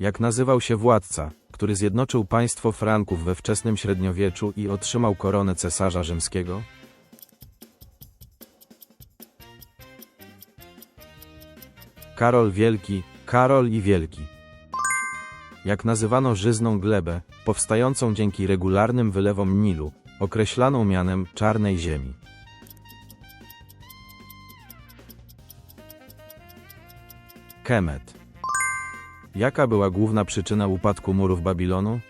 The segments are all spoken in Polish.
Jak nazywał się władca, który zjednoczył państwo Franków we wczesnym średniowieczu i otrzymał koronę cesarza rzymskiego? Karol Wielki, Karol i Wielki. Jak nazywano żyzną glebę, powstającą dzięki regularnym wylewom Nilu, określaną mianem czarnej ziemi. Kemet. Jaka była główna przyczyna upadku murów Babilonu?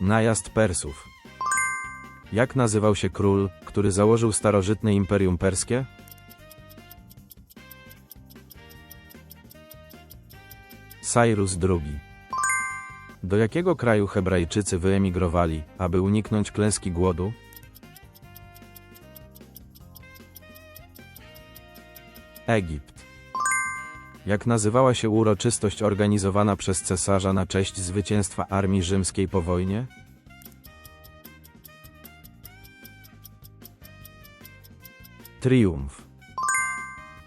Najazd Persów. Jak nazywał się król, który założył starożytne imperium perskie? Cyrus II. Do jakiego kraju Hebrajczycy wyemigrowali, aby uniknąć klęski głodu? Egipt. Jak nazywała się uroczystość organizowana przez cesarza na cześć zwycięstwa armii rzymskiej po wojnie? Triumf.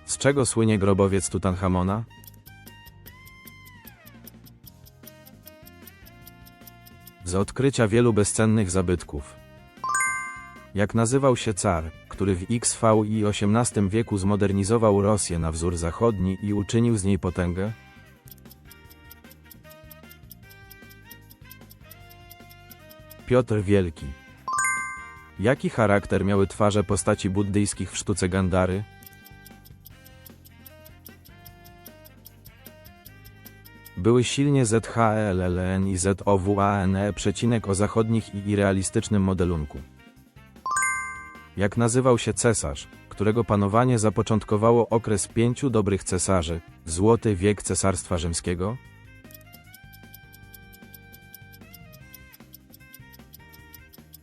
Z czego słynie grobowiec Tutanchamona? Z odkrycia wielu bezcennych zabytków. Jak nazywał się car, który w XV i XVIII wieku zmodernizował Rosję na wzór zachodni i uczynił z niej potęgę? Piotr Wielki. Jaki charakter miały twarze postaci buddyjskich w sztuce Gandary? Były silnie ZHLLN i ZOWANE przecinek o zachodnich i realistycznym modelunku. Jak nazywał się cesarz, którego panowanie zapoczątkowało okres pięciu dobrych cesarzy, złoty wiek cesarstwa rzymskiego?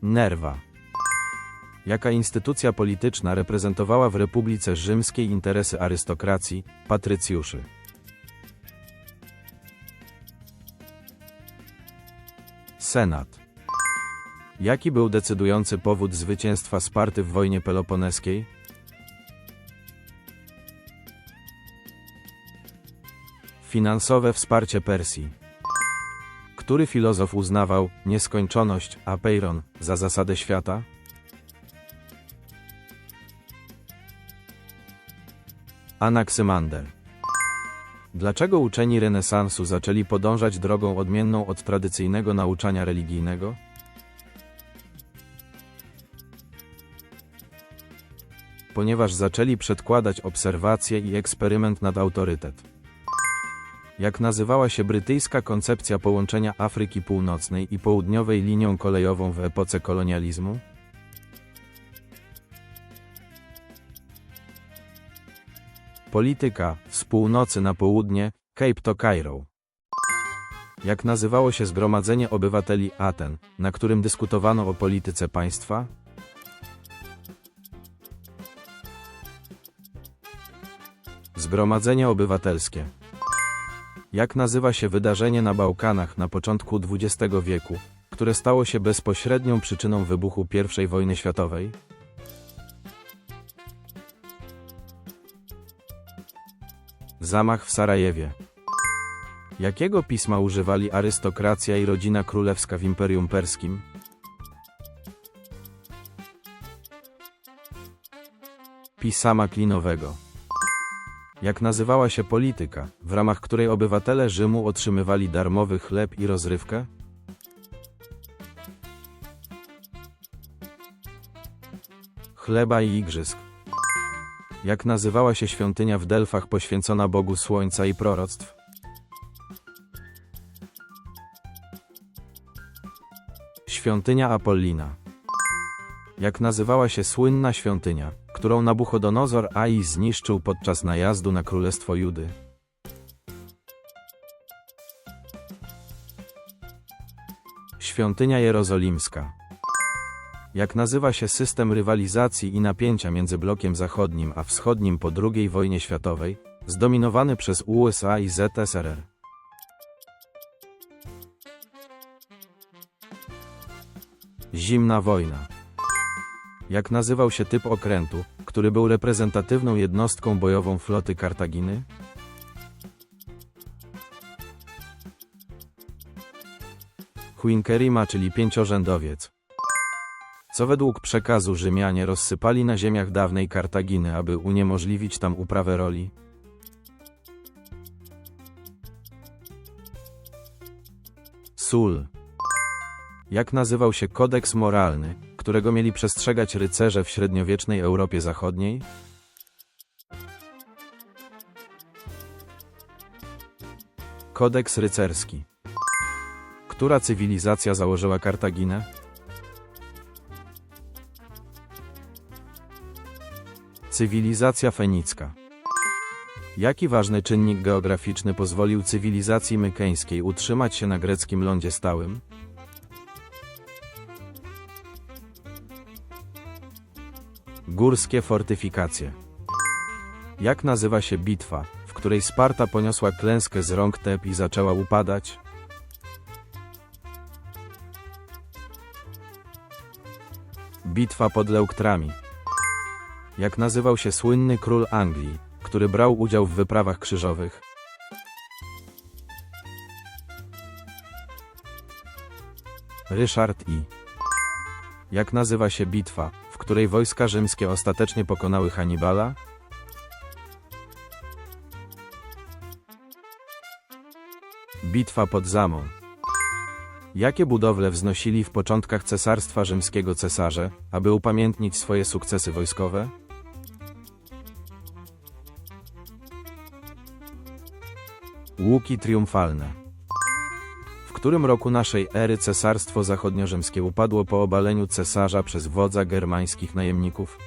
Nerwa. Jaka instytucja polityczna reprezentowała w Republice Rzymskiej interesy arystokracji, patrycjuszy? Senat. Jaki był decydujący powód zwycięstwa Sparty w wojnie peloponeskiej? Finansowe wsparcie Persji. Który filozof uznawał nieskończoność, apeiron, za zasadę świata? Anaksymander. Dlaczego uczeni renesansu zaczęli podążać drogą odmienną od tradycyjnego nauczania religijnego? Ponieważ zaczęli przedkładać obserwacje i eksperyment nad autorytet. Jak nazywała się brytyjska koncepcja połączenia Afryki Północnej i Południowej linią kolejową w epoce kolonializmu? Polityka, z północy na południe, Cape to Cairo. Jak nazywało się Zgromadzenie Obywateli Aten, na którym dyskutowano o polityce państwa? Zgromadzenie Obywatelskie. Jak nazywa się wydarzenie na Bałkanach na początku XX wieku, które stało się bezpośrednią przyczyną wybuchu I wojny światowej? Zamach w Sarajewie. Jakiego pisma używali arystokracja i rodzina królewska w Imperium Perskim? Pisama klinowego. Jak nazywała się polityka, w ramach której obywatele Rzymu otrzymywali darmowy chleb i rozrywkę? Chleba i igrzysk. Jak nazywała się świątynia w Delfach poświęcona Bogu Słońca i proroctw? Świątynia Apollina. Jak nazywała się słynna świątynia, którą Nabuchodonozor Ai zniszczył podczas najazdu na królestwo Judy? Świątynia Jerozolimska. Jak nazywa się system rywalizacji i napięcia między blokiem zachodnim a wschodnim po II wojnie światowej, zdominowany przez USA i ZSRR? Zimna wojna. Jak nazywał się typ okrętu, który był reprezentatywną jednostką bojową floty Kartaginy? Huinkerima, czyli pięciorzędowiec. Co według przekazu Rzymianie rozsypali na ziemiach dawnej Kartaginy, aby uniemożliwić tam uprawę roli? Sól. Jak nazywał się kodeks moralny, którego mieli przestrzegać rycerze w średniowiecznej Europie Zachodniej? Kodeks rycerski. Która cywilizacja założyła Kartaginę? Cywilizacja fenicka. Jaki ważny czynnik geograficzny pozwolił cywilizacji mykeńskiej utrzymać się na greckim lądzie stałym? Górskie fortyfikacje. Jak nazywa się bitwa, w której Sparta poniosła klęskę z rąk Teb i zaczęła upadać? Bitwa pod Leuktrami. Jak nazywał się słynny król Anglii, który brał udział w wyprawach krzyżowych? Ryszard I. Jak nazywa się bitwa, której wojska rzymskie ostatecznie pokonały Hannibala? Bitwa pod Zamą. Jakie budowle wznosili w początkach cesarstwa rzymskiego cesarze, aby upamiętnić swoje sukcesy wojskowe? Łuki triumfalne. Którym roku naszej ery cesarstwo zachodniorzymskie upadło po obaleniu cesarza przez wodza germańskich najemników?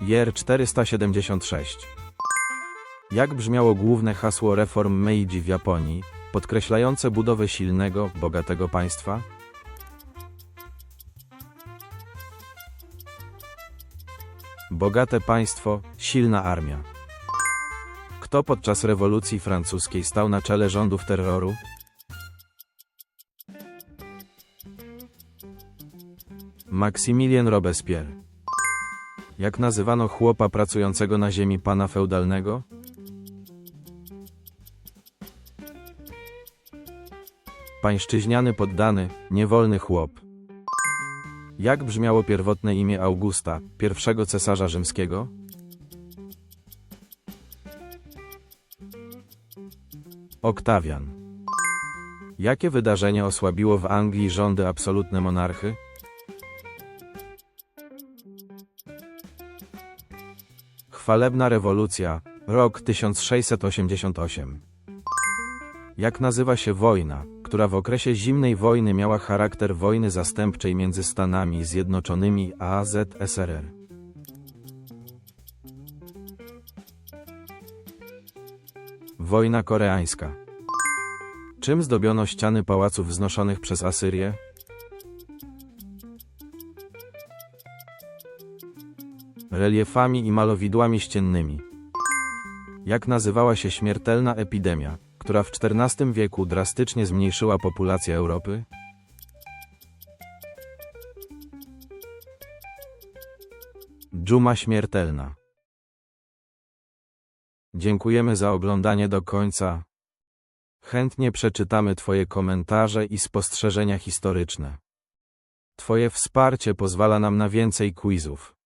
Jer 476 Jak brzmiało główne hasło reform Meiji w Japonii, podkreślające budowę silnego, bogatego państwa? Bogate państwo, silna armia. Kto podczas rewolucji francuskiej stał na czele rządów terroru? Maksymilien Robespierre. Jak nazywano chłopa pracującego na ziemi pana feudalnego? Pańszczyźniany poddany, niewolny chłop. Jak brzmiało pierwotne imię Augusta, pierwszego cesarza rzymskiego? Oktawian. Jakie wydarzenie osłabiło w Anglii rządy absolutne monarchy? Chwalebna rewolucja, rok 1688. Jak nazywa się wojna, która w okresie zimnej wojny miała charakter wojny zastępczej między Stanami Zjednoczonymi a ZSRR? Wojna koreańska. Czym zdobiono ściany pałaców wznoszonych przez Asyrię? Reliefami i malowidłami ściennymi. Jak nazywała się śmiertelna epidemia, która w XIV wieku drastycznie zmniejszyła populację Europy? Dżuma śmiertelna. Dziękujemy za oglądanie do końca. Chętnie przeczytamy Twoje komentarze i spostrzeżenia historyczne. Twoje wsparcie pozwala nam na więcej quizów.